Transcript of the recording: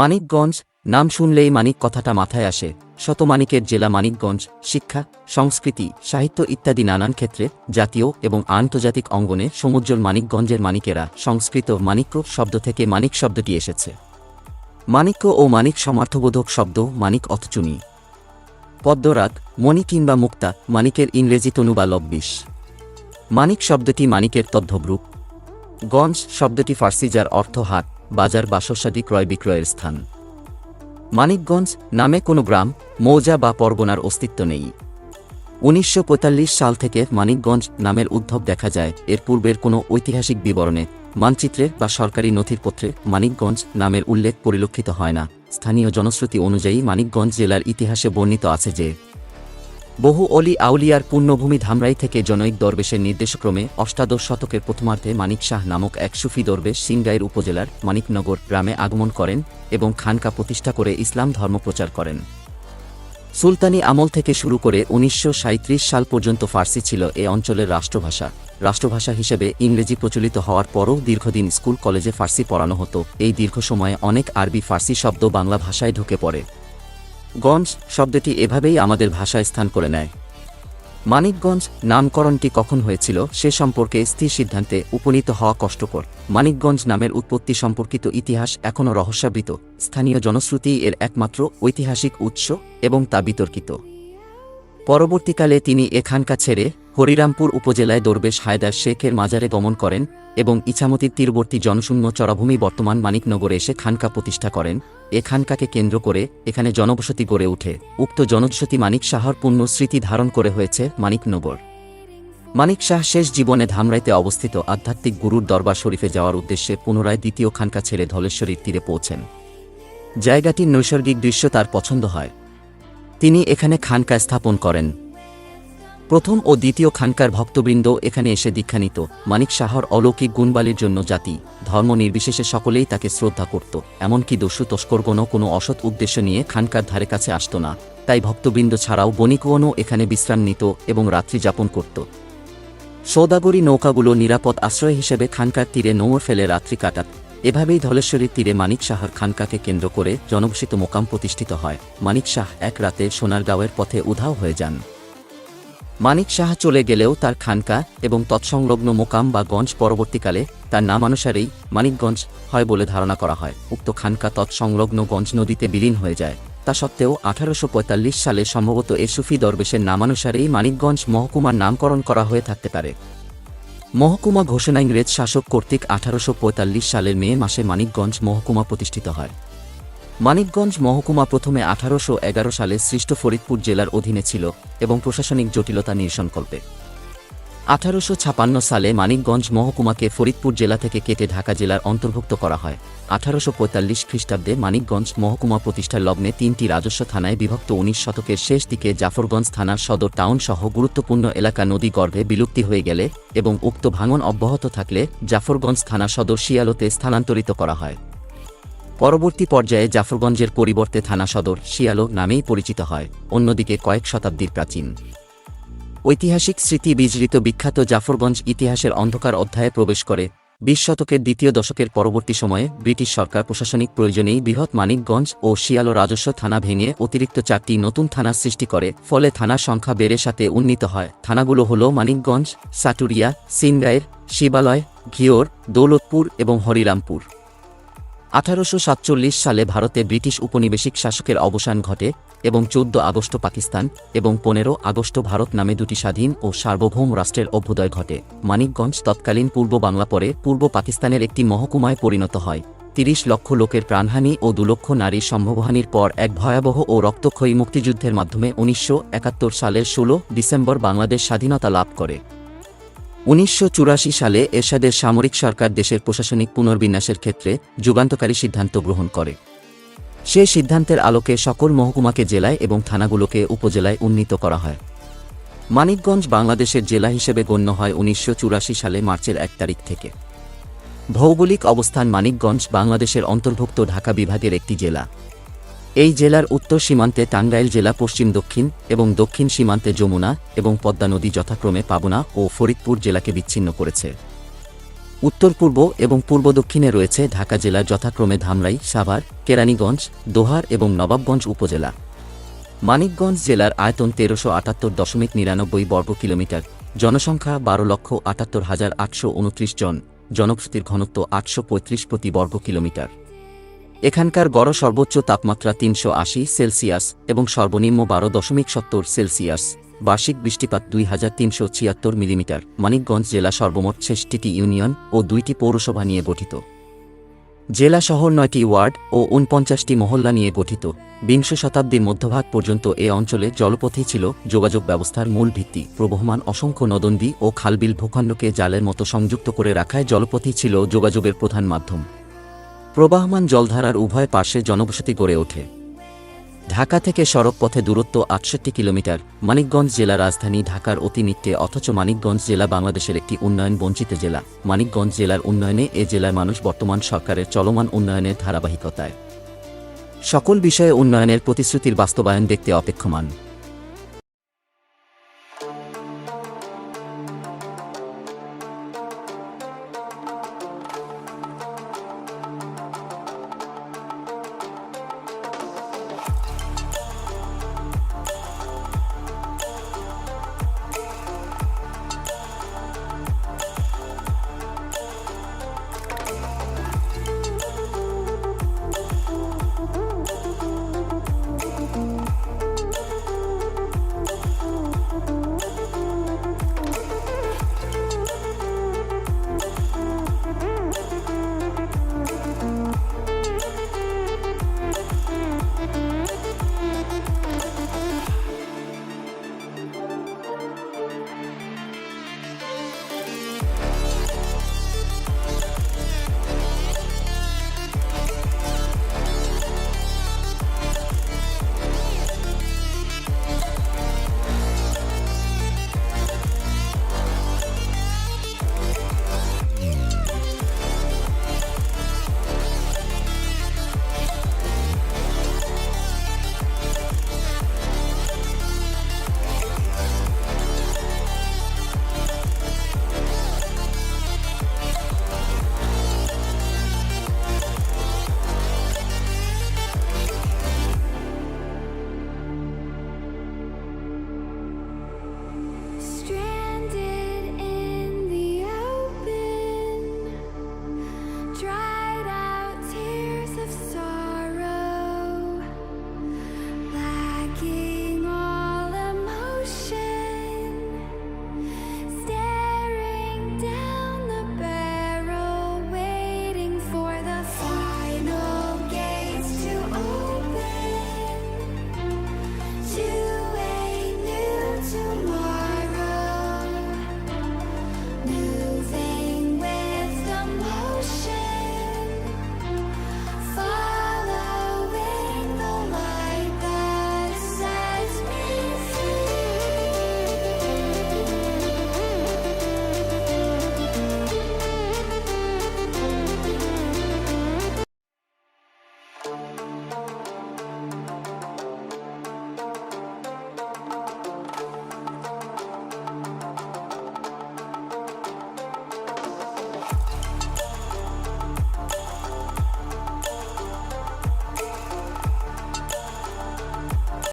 মানিকগঞ্জ, নাম শুনলেই মানিক কথাটা মাথায় আসে। শত মানিকের জেলা মানিকগঞ্জ, শিক্ষা, সংস্কৃতি, সাহিত্য ইত্যাদি নানান ক্ষেত্রে জাতীয় এবং আন্তর্জাতিক অঙ্গনে সমুজ্জ্বল মানিকগঞ্জের মানিকেরা সংস্কৃত মানিক্য শব্দ থেকে মানিক শব্দটি এসেছে। মানিক্য ও মানিক সমার্থবোধক শব্দ মানিক অথচুনি। পদ্মরাগ, মণি কিংবা মুক্তা, মানিকের ইংরেজি তনু বা লব্বিশ। মানিক শব্দটি মানিকের তদ্ধব্রূপ গঞ্জ শব্দটি ফার্সি যার অর্থ হাট বাজার বা শস্যাদি ক্রয় বিক্রয়ের স্থান। মানিকগঞ্জ নামে কোনো গ্রাম, মৌজা বা পরগনার অস্তিত্ব নেই। উনিশশো পঁয়তাল্লিশ সাল থেকে মানিকগঞ্জ নামের উদ্ভব দেখা যায়। এর পূর্বের কোনো ঐতিহাসিক বিবরণে মানচিত্রে বা সরকারি নথিপত্রে মানিকগঞ্জ নামের উল্লেখ পরিলক্ষিত হয় না। স্থানীয় জনশ্রুতি অনুযায়ী মানিকগঞ্জ জেলার ইতিহাসে বর্ণিত আছে যে বহু অলি আউলিয়ার পূর্ণভূমি ধামরাই থেকে জনৈক দরবেশের নির্দেশক্রমে অষ্টাদশ শতকের প্রথমার্ধে মানিক শাহ নামক এক সুফি দরবেশ সিংগাইর উপজেলার মানিকনগর গ্রামে আগমন করেন এবং খানকা প্রতিষ্ঠা করে ইসলাম ধর্ম প্রচার করেন। সুলতানি আমল থেকে শুরু করে উনিশশো সাঁইত্রিশ সাল পর্যন্ত ফার্সি ছিল এ অঞ্চলের রাষ্ট্রভাষা। রাষ্ট্রভাষা হিসেবে ইংরেজি প্রচলিত হওয়ার পরও দীর্ঘদিন স্কুল কলেজে ফার্সি পড়ানো হতো। এই দীর্ঘ সময়ে অনেক আরবি ফার্সি শব্দ বাংলা ভাষায় ঢুকে পড়ে। গঞ্জ শব্দটি এভাবেই আমাদের ভাষায় স্থান করে নেয়। মানিকগঞ্জ নামকরণটি কখন হয়েছিল সে সম্পর্কে স্থির সিদ্ধান্তে উপনীত হওয়া কষ্টকর। মানিকগঞ্জ নামের উৎপত্তি সম্পর্কিত ইতিহাস এখনও রহস্যাবৃত। স্থানীয় জনশ্রুতি এর একমাত্র ঐতিহাসিক উৎস এবং তা বিতর্কিত। পরবর্তীকালে তিনি এখানকা ছেড়ে হরিরামপুর উপজেলায় দরবেশ হায়দার শেখের মাজারে গমন করেন এবং ইছামতির তীরবর্তী জনশূন্য চরাভূমি বর্তমান মানিকনগরে এসে খানকা প্রতিষ্ঠা করেন। এ খানকাকে কেন্দ্র করে এখানে জনবসতি গড়ে ওঠে। উক্ত জনবসতি মানিক শাহর পূর্ণ স্মৃতি ধারণ করে হয়েছে মানিকনগর। মানিক শাহ শেষ জীবনে ধামরাইতে অবস্থিত আধ্যাত্মিক গুরুর দরবার শরীফে যাওয়ার উদ্দেশ্যে পুনরায় দ্বিতীয় খানকা ছেড়ে ধলেশ্বরীর তীরে পৌঁছেন। জায়গাটির নৈসর্গিক দৃশ্য তার পছন্দ হয়। তিনি এখানে খানকা স্থাপন করেন। প্রথম ও দ্বিতীয় খানকার ভক্তবৃন্দ এখানে এসে দীক্ষা নিত। মানিক শাহর অলৌকিক গুণবালির জন্য জাতি, ধর্ম নির্বিশেষে সকলেই তাকে শ্রদ্ধা করত। এমনকি দস্যু তস্করগণও কোনো অসৎ উদ্দেশ্য নিয়ে খানকার ধারে কাছে আসত না। তাই ভক্তবৃন্দ ছাড়াও বণিকগণও এখানে বিশ্রাম নিত এবং রাত্রি যাপন করত। সৌদাগরী নৌকাগুলো নিরাপদ আশ্রয় হিসেবে খানকার তীরে নোঙর ফেলে রাত্রি কাটাত। এভাবেই ধলেশ্বরীর তীরে মানিক শাহর খানকাকে কেন্দ্র করে জনবসিত মোকাম প্রতিষ্ঠিত হয়। মানিক শাহ এক রাতে সোনারগাঁওয়ের পথে উধাও হয়ে যান। মানিক শাহ চলে গেলেও তার খানকা এবং তৎসংলগ্ন মোকাম বা গঞ্জ পরবর্তীকালে তার নামানুসারেই মানিকগঞ্জ হয় বলে ধারণা করা হয়। উক্ত খানকা তৎসংলগ্ন গঞ্জ নদীতে বিলীন হয়ে যায়। তা সত্ত্বেও আঠারোশো পঁয়তাল্লিশ সালে সম্ভবত এ সুফি দরবেশের নামানুসারেই মানিকগঞ্জ মহকুমার নামকরণ করা হয়ে থাকতে পারে। মহকুমা ঘোষণা ইংরেজ শাসক কর্তৃক আঠারোশো পঁয়তাল্লিশ সালের মে মাসে মানিকগঞ্জ মহকুমা প্রতিষ্ঠিত হয়। মানিকগঞ্জ মহকুমা প্রথমে আঠারোশো এগারো সালে সৃষ্ট ফরিদপুর জেলার অধীনে ছিল এবং প্রশাসনিক জটিলতা নিরসনকল্পে। আঠারোশো ছাপান্ন সালে মানিকগঞ্জ মহকুমাকে ফরিদপুর জেলা থেকে কেটে ঢাকা জেলার অন্তর্ভুক্ত করা হয়। আঠারোশো পঁয়তাল্লিশ খ্রিস্টাব্দে মানিকগঞ্জ মহকুমা প্রতিষ্ঠার লগ্নে তিনটি রাজস্ব থানায় বিভক্ত উনিশ শতকের শেষ দিকে জাফরগঞ্জ থানার সদর টাউন সহ গুরুত্বপূর্ণ এলাকা নদী গর্ভে বিলুপ্তি হয়ে গেলে এবং উক্ত ভাঙন অব্যাহত থাকলে জাফরগঞ্জ থানা সদর শিয়ালোতে স্থানান্তরিত করা হয়। পরবর্তী পর্যায়ে জাফরগঞ্জের পরিবর্তে থানা সদর শিয়ালো নামেই পরিচিত হয়, অন্যদিকে কয়েক শতাব্দীর প্রাচীন। ঐতিহাসিক স্মৃতি বিজড়িত বিখ্যাত জাফরগঞ্জ ইতিহাসের অন্ধকার অধ্যায়ে প্রবেশ করে। বিশ শতকের দ্বিতীয় দশকের পরবর্তী সময়ে ব্রিটিশ সরকার প্রশাসনিক প্রয়োজনেই বৃহৎ মানিকগঞ্জ ও শিয়ালো রাজস্ব থানা ভেঙে অতিরিক্ত চারটি নতুন থানা সৃষ্টি করে, ফলে থানার সংখ্যা বেড়ে সাথে উন্নীত হয়। থানাগুলো হল মানিকগঞ্জ, সাটুরিয়া, সিংগাইর, শিবালয়, ঘিওর, দৌলতপুর এবং হরিরামপুর। আঠারোশো সাতচল্লিশ সালে ভারতে ব্রিটিশ উপনিবেশিক শাসকের অবসান ঘটে এবং চৌদ্দ আগস্ট পাকিস্তান এবং পনেরো আগস্ট ভারত নামে দুটি স্বাধীন ও সার্বভৌম রাষ্ট্রের অভ্যুদয় ঘটে। মানিকগঞ্জ তৎকালীন পূর্ব বাংলা পরে পূর্ব পাকিস্তানের একটি মহকুমায় পরিণত হয়। তিরিশ লক্ষ লোকের প্রাণহানি ও দুলক্ষ নারীর সম্ভবহানির পর এক ভয়াবহ ও রক্তক্ষয়ী মুক্তিযুদ্ধের মাধ্যমে উনিশশো একাত্তর সালের ষোলো ডিসেম্বর বাংলাদেশ স্বাধীনতা লাভ করে। উনিশশো চুরাশি সালে এরশাদের সামরিক সরকার দেশের প্রশাসনিক পুনর্বিন্যাসের ক্ষেত্রে যুগান্তকারী সিদ্ধান্ত গ্রহণ করে। সে সিদ্ধান্তের আলোকে সকল মহকুমাকে জেলায় এবং থানাগুলোকে উপজেলায় উন্নীত করা হয়। মানিকগঞ্জ বাংলাদেশের জেলা হিসেবে গণ্য হয় উনিশশো চুরাশি সালে মার্চের এক তারিখ থেকে। ভৌগোলিক অবস্থান মানিকগঞ্জ বাংলাদেশের অন্তর্ভুক্ত ঢাকা বিভাগের একটি জেলা। এই জেলার উত্তর সীমান্তে টাঙ্গাইল জেলা, পশ্চিম দক্ষিণ এবং দক্ষিণ সীমান্তে যমুনা এবং পদ্মা নদী যথাক্রমে পাবনা ও ফরিদপুর জেলাকে বিচ্ছিন্ন করেছে। উত্তর পূর্ব এবং পূর্ব দক্ষিণে রয়েছে ঢাকা জেলার যথাক্রমে ধামরাই, সাভার, কেরানীগঞ্জ, দোহার এবং নবাবগঞ্জ উপজেলা। মানিকগঞ্জ জেলার আয়তন তেরোশো আটাত্তর দশমিক নিরানব্বই বর্গ কিলোমিটার। জনসংখ্যা বারো লক্ষ আটাত্তর হাজার আটশো উনত্রিশ জন। জনবসতির ঘনত্ব আটশো পঁয়ত্রিশ প্রতি বর্গ কিলোমিটার। এখানকার গড় সর্বোচ্চ তাপমাত্রা তিনশো আশি সেলসিয়াস এবং সর্বনিম্ন বারো দশমিক সত্তর সেলসিয়াস। বার্ষিক বৃষ্টিপাত দুই হাজার তিনশো ছিয়াত্তর মিলিমিটার। মানিকগঞ্জ জেলা সর্বমোট ছেষট্টিটি ইউনিয়ন ও দুইটি পৌরসভা নিয়ে গঠিত। জেলা শহর নয়টি ওয়ার্ড ও উনপঞ্চাশটি মহল্লা নিয়ে গঠিত। বিংশ শতাব্দীর মধ্যভাগ পর্যন্ত এ অঞ্চলে জলপথই ছিল যোগাযোগ ব্যবস্থার মূল ভিত্তি। প্রবহমান অসংখ্য নদনদী ও খালবিল ভূখণ্ডকে জালের মতো সংযুক্ত করে রাখায় জলপথই ছিল যোগাযোগের প্রধান মাধ্যম। প্রবাহমান জলধারার উভয় পার্শ্বে জনবসতি গড়ে ওঠে। ঢাকা থেকে সড়ক পথে দূরত্ব আটষট্টি কিলোমিটার। মানিকগঞ্জ জেলা রাজধানী ঢাকার অতি নিকটে অথচ মানিকগঞ্জ জেলা বাংলাদেশের একটি উন্নয়ন বঞ্চিত জেলা। মানিকগঞ্জ জেলার উন্নয়নে এ জেলার মানুষ বর্তমান সরকারের চলমান উন্নয়নের ধারাবাহিকতায়। সকল বিষয়ে উন্নয়নের প্রতিশ্রুতির বাস্তবায়ন দেখতে অপেক্ষমান।